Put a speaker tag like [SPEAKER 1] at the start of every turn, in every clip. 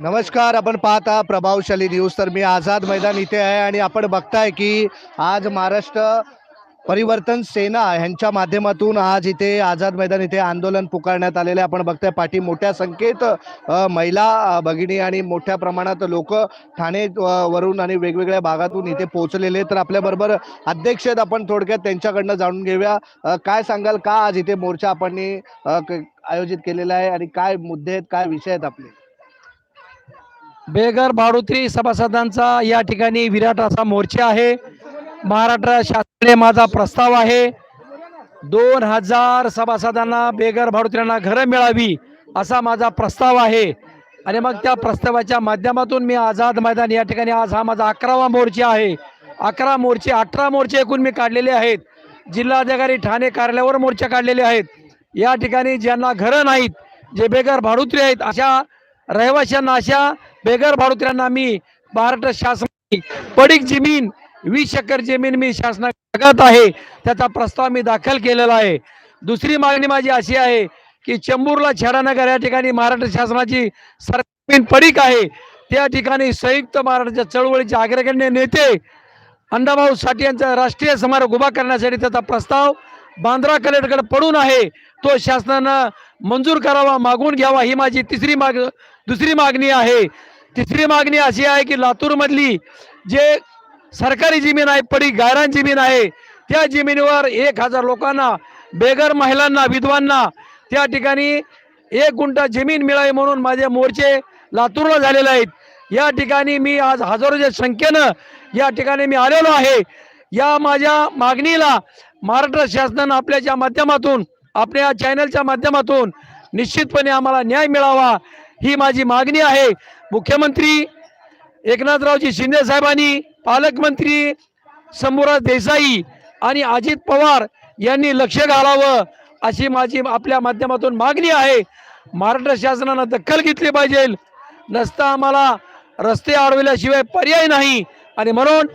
[SPEAKER 1] नमस्कार आपण पाहता प्रभावशाली न्यूज तर मी आझाद मैदान इथे आहे आणि आपण बघताय की आज महाराष्ट्र परिवर्तन सेना ह्यांच्या माध्यमातून आज इथे आझाद मैदान इथे आंदोलन पुकारण्यात आलेले आहे. आपण बघताय पाठी मोठ्या संख्येत महिला भगिनी आणि मोठ्या प्रमाणात लोक ठाणे वरून आणि वेगवेगळ्या भागातून इथे पोहोचलेले तर आपल्याबरोबर अध्यक्ष आहेत आपण थोडक्यात त्यांच्याकडनं जाणून घेऊया. काय सांगाल? का आज इथे मोर्चा आपण क- आयोजित केलेला आहे आणि काय मुद्दे आहेत काय विषय आहेत आपले?
[SPEAKER 2] बेघर भाडोत्री सभासदांचा या ठिकाणी विराट असा मोर्चा आहे. महाराष्ट्र शासनाने माझा प्रस्ताव आहे. दोन हजार सभासदांना बेघर भाडोत्र्यांना घरं मिळावी असा माझा प्रस्ताव आहे. आणि मग त्या प्रस्तावाच्या माध्यमातून मी आझाद मैदान या ठिकाणी आज हा माझा अकरावा मोर्चा आहे. अकरा मोर्चे अठरा मोर्चे एकूण मी काढलेले आहेत. जिल्हाधिकारी ठाणे कार्यालयावर मोर्चे काढलेले आहेत. या ठिकाणी ज्यांना घरं नाहीत जे बेघर भाडुत्री आहेत अशा रहिवाशांना अशा बेगर भाडुत्र्यांना मी महाराष्ट्र शासन पडीक जमीन वीस एकर जमीन मी शासनात आहे. त्याचा प्रस्ताव मी दाखल केलेला आहे. दुसरी मागणी माझी अशी आहे की चेंबूरला छेडानगर या ठिकाणी महाराष्ट्र शासनाची सरकार पडीक आहे. त्या ठिकाणी संयुक्त महाराष्ट्र चळवळीचे अग्रगण्य नेते अंडाभाऊ साठे यांचा राष्ट्रीय समारोह उभा करण्यासाठी त्याचा प्रस्ताव बांद्रा कलेक्टरकडे पडून आहे. तो शासनानं मंजूर करावा मागून घ्यावा ही माझी तिसरी माग दुसरी मागणी आहे. तिसरी मागणी अशी आहे की लातूरमधली जे सरकारी जमीन आहे पडी गायरान जमीन आहे त्या जमिनीवर एक हजार लोकांना बेगर महिलांना विधवांना त्या ठिकाणी एक गुंठा जमीन मिळावी म्हणून माझे मोर्चे लातूरला झालेले आहेत. या ठिकाणी मी आज हजारोच्या संख्येनं या ठिकाणी मी आलेलो आहे. या माझ्या मागणीला महाराष्ट्र शासनानं आपल्याच्या माध्यमातून आपल्या चॅनलच्या माध्यमातून निश्चितपणे आम्हाला न्याय मिळावा. ही माझी मागणी आहे. मुख्यमंत्री एकनाथरावजी शिंदे साहेबांनी पालकमंत्री शंभूराज देसाई आणि अजित पवार यांनी लक्ष घालावं अशी माझी आपल्या माध्यमातून मागणी आहे. महाराष्ट्र शासनानं दखल घेतली पाहिजे. नसता आम्हाला रस्ते अडविल्याशिवाय पर्याय नाही. आणि म्हणून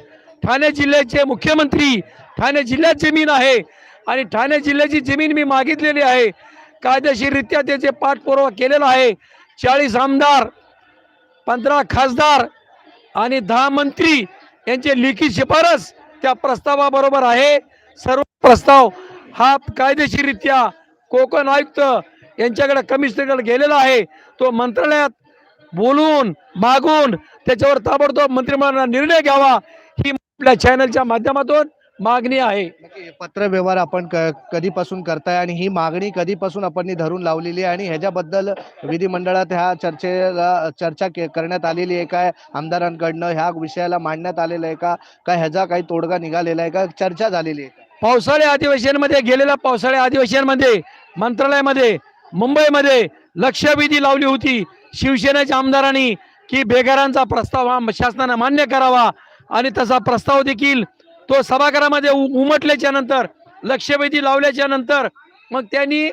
[SPEAKER 2] ठाणे जिल्ह्याचे मुख्यमंत्री ठाणे जिल्ह्यात जमीन आहे आणि ठाणे जिल्ह्याची जमीन मी मागितलेली आहे. कायदेशीररित्या त्याचे पाठपुरावा केलेला आहे. चाळीस आमदार पंधरा खासदार आणि दहा मंत्री यांचे लेखी शिफारस त्या प्रस्तावाबरोबर आहे. सर्व प्रस्ताव हा कायदेशीररित्या कोकण आयुक्त यांच्याकडे कमिशनरकडे गेलेला आहे. तो मंत्रालयात बोलून मागून त्याच्यावर ताबडतोब मंत्रिमंडळाने निर्णय घ्यावा ही आपल्या चॅनलच्या माध्यमातून मागणी आहे.
[SPEAKER 1] नक्की. पत्रव्यवहार आपण कधीपासून करताय आणि ही मागणी कधीपासून आपण धरून लावलेली आहे आणि ह्याच्याबद्दल विधिमंडळात ह्या चर्चेला चर्चा के- करण्यात आलेली आहे काय आमदारांकडनं ह्या विषयाला मांडण्यात आलेलं आहे का? काय ह्याचा काही तोडगा निघालेला आहे का? चर्चा झालेली आहे का?
[SPEAKER 2] पावसाळी अधिवेशनमध्ये गेलेल्या पावसाळी अधिवेशनमध्ये मंत्रालयामध्ये मुंबईमध्ये लक्षवेधी लावली होती. शिवसेनेच्या आमदारांनी की बेघरांचा प्रस्ताव हा शासनानं मान्य करावा. आणि तसा प्रस्ताव देखील तो सभागृहामध्ये उमटल्याच्या नंतर लक्षवेधी लावल्याच्या नंतर मग त्यांनी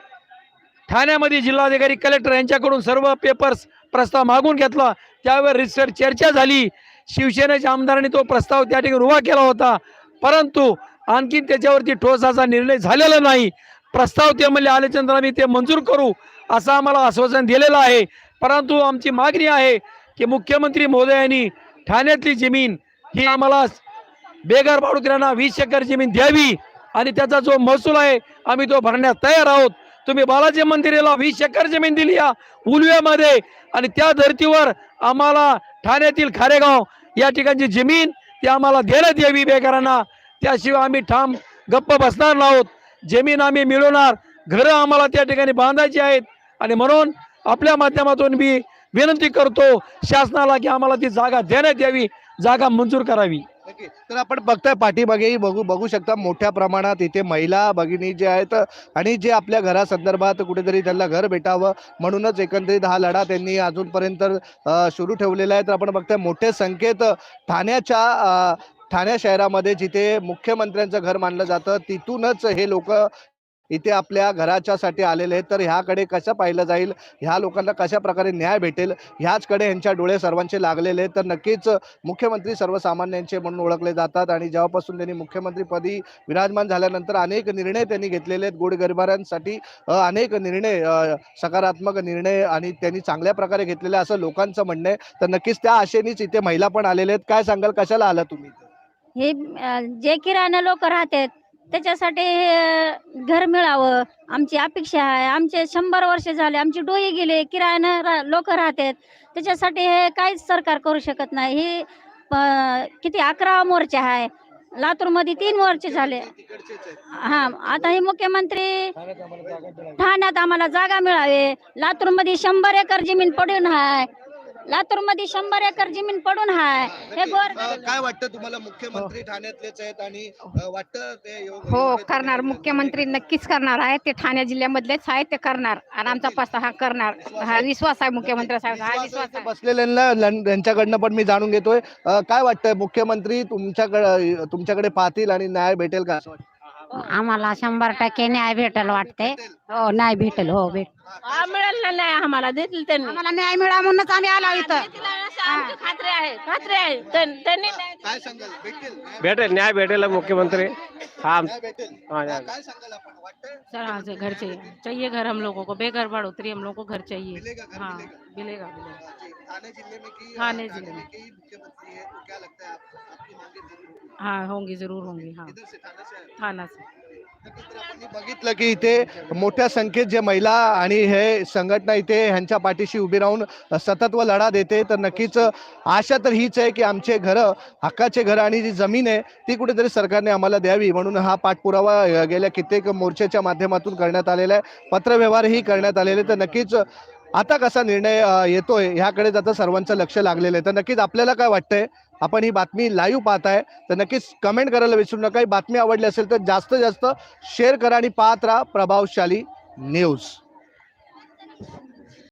[SPEAKER 2] ठाण्यामध्ये जिल्हाधिकारी कलेक्टर यांच्याकडून सर्व पेपर्स प्रस्ताव मागून घेतला. त्यावर रिसर चर्चा झाली. शिवसेनेच्या आमदारांनी तो प्रस्ताव त्या ठिकाणी उभा केला होता. परंतु आणखीन त्याच्यावरती ठोस असा निर्णय झालेला नाही. प्रस्ताव ते म्हणले आल्याच्यानंतर आम्ही ते मंजूर करू. असं आम्हाला आश्वासन दिलेलं आहे. परंतु आमची मागणी आहे की मुख्यमंत्री महोदयांनी ठाण्यातली जमीन ही आम्हाला बेघर भाडुत्र्यांना वीस एकर जमीन द्यावी आणि त्याचा जो महसूल आहे आम्ही तो भरण्यास तयार आहोत. तुम्ही बालाजी मंदिराला वीस एकर जमीन दिली या उलव्यामध्ये आणि त्या धर्तीवर आम्हाला ठाण्यातील खारेगाव या ठिकाणची जमीन ती आम्हाला देण्यात यावी बेकारांना त्याशिवाय आम्ही ठाम गप्प बसणार नाहोत. जमीन आम्ही मिळवणार. घरं आम्हाला त्या ठिकाणी बांधायची आहेत. आणि म्हणून आपल्या माध्यमातून मी विनंती करतो शासनाला की आम्हाला ती जागा देण्यात यावी. जागा मंजूर करावी.
[SPEAKER 1] नक्की. तर आपण बघताय पाठीमागेही बघू बघू शकता मोठ्या प्रमाणात इथे महिला भगिनी जे आहेत आणि जे आपल्या घरासंदर्भात कुठेतरी त्यांना घर भेटावं म्हणूनच एकंदरीत हा लढा त्यांनी अजूनपर्यंत सुरू ठेवलेला आहे तर आपण बघताय मोठ्या संख्येत ठाण्याच्या ठाणे शहरामध्ये जिथे मुख्यमंत्र्यांचं घर मानलं जातं तिथूनच हे लोक इथे आपल्या घराच्यासाठी आलेले आहेत. तर ह्याकडे कसं पाहिलं जाईल? ह्या लोकांना कशा प्रकारे न्याय भेटेल? ह्याचकडे यांच्या डोळे सर्वांचे लागलेले आहेत. तर नक्कीच मुख्यमंत्री सर्वसामान्यांचे म्हणून ओळखले जातात आणि जेव्हापासून त्यांनी मुख्यमंत्रीपदी विराजमान झाल्यानंतर अनेक निर्णय त्यांनी घेतलेले आहेत. गोरगरिबांसाठी अनेक निर्णय सकारात्मक निर्णय आणि त्यांनी चांगल्या प्रकारे घेतलेले असं लोकांचं म्हणणं आहे. तर नक्कीच त्या आशेनेच इथे महिला पण आलेल्या आहेत. काय सांगाल? कशाला आला तुम्ही
[SPEAKER 3] हे जे किराणा लोक राहतात त्याच्यासाठी हे घर मिळावं. आमची अपेक्षा आहे. आमचे शंभर वर्ष झाले आमची डोळे गेले किरायानं रा, लोक राहतात. त्याच्यासाठी हे काहीच सरकार करू शकत नाही. हे प- किती अकरा मोर्चे आहे. लातूरमध्ये तीन मोर्चे झाले. हा आता हे मुख्यमंत्री ठाण्यात आम्हाला जागा मिळावी. लातूरमध्ये शंभर एकर जमीन पडून आहे. लातूरमध्ये शंभर एकर जमीन पडून आहे हे गोर
[SPEAKER 1] अ, काय वाटतं तुम्हाला? मुख्यमंत्री ठाण्यातलेच आहेत आणि अ, वाटतं ते योग-
[SPEAKER 4] हो
[SPEAKER 1] योग्य
[SPEAKER 4] करणार. मुख्यमंत्री नक्कीच करणार आहे. ते ठाणे जिल्ह्यामधलेच आहेत ते करणार. आणि आमचा पस्ता हा करणार. हा विश्वास आहे मुख्यमंत्री साहेब. हा विश्वास आहे.
[SPEAKER 1] बसलेल्यांना लं- त्यांच्याकडनं पण मी जाणून घेतोय. अ, काय वाटतंय? मुख्यमंत्री तुमच्याकडे तुमच्याकडे पाहतील आणि न्याय भेटेल का? असं वाटतं?
[SPEAKER 5] आम्हाला शंभर टक्के न्याय भेटेल वाटते हो नाही भेटेल. हो भेट
[SPEAKER 3] मिळाल नाही आम्हाला देतील त्यांनी.
[SPEAKER 4] आम्हाला न्याय मिळा म्हणूनच आम्ही आलो इथं.
[SPEAKER 3] खात्री आहे खात्री आहे. त्यांनी
[SPEAKER 1] काय सांगाल? भेटेल न्याय
[SPEAKER 6] भेटेल. न्याय भेटेल मुख्यमंत्री. हा.
[SPEAKER 1] न्याय भेटेल.
[SPEAKER 6] हाँ, न्याय।
[SPEAKER 1] काय सांगाल आपण? वाटतंय?
[SPEAKER 7] सर हाँ सर घर चाहिए. चाहिए घर हम लोगों को. बेघर बढ़ोतरी हम लोगों को घर चाहिए.
[SPEAKER 1] मिलेगा घर
[SPEAKER 7] हाँ
[SPEAKER 1] मिलेगा.
[SPEAKER 7] मिलेगा मिलेगा.
[SPEAKER 1] जी, थाने ज़िले में की
[SPEAKER 7] थाने
[SPEAKER 1] थाने
[SPEAKER 7] ज़िले में।
[SPEAKER 1] की मुख्यमंत्री है तो क्या लगता है आपको आपकी मांगे ज़रूर होंगी।
[SPEAKER 7] हाँ होंगी ज़रूर होंगी हाँ.
[SPEAKER 1] इधर से थाने से आए?
[SPEAKER 7] थाना
[SPEAKER 1] बघितलं की इथे मोठ्या संख्येत जे महिला आणि हे संघटना इथे ह्यांच्या पाठीशी उभी राहून सतत व लढा देते तर नक्कीच आशा तर हीच आहे की आमचे घरं हक्काचे घरं आणि जी जमीन आहे ती कुठेतरी सरकारने आम्हाला द्यावी. म्हणून हा पाठपुरावा गेल्या कित्येक मोर्चाच्या माध्यमातून करण्यात आलेला आहे. पत्रव्यवहारही करण्यात आलेले तर नक्कीच आता कसा निर्णय येतोय ह्याकडे आता सर्वांचं लक्ष लागलेलं आहे. तर नक्कीच आपल्याला काय वाटतंय? आपण ही बातमी लाईव्ह पाहताय. तर नक्कीच कमेंट करायला विसरू नका. ही बातमी आवडली असेल तर जास्तीत जास्त शेअर करा आणि पाहत राहा प्रभावशाली न्यूज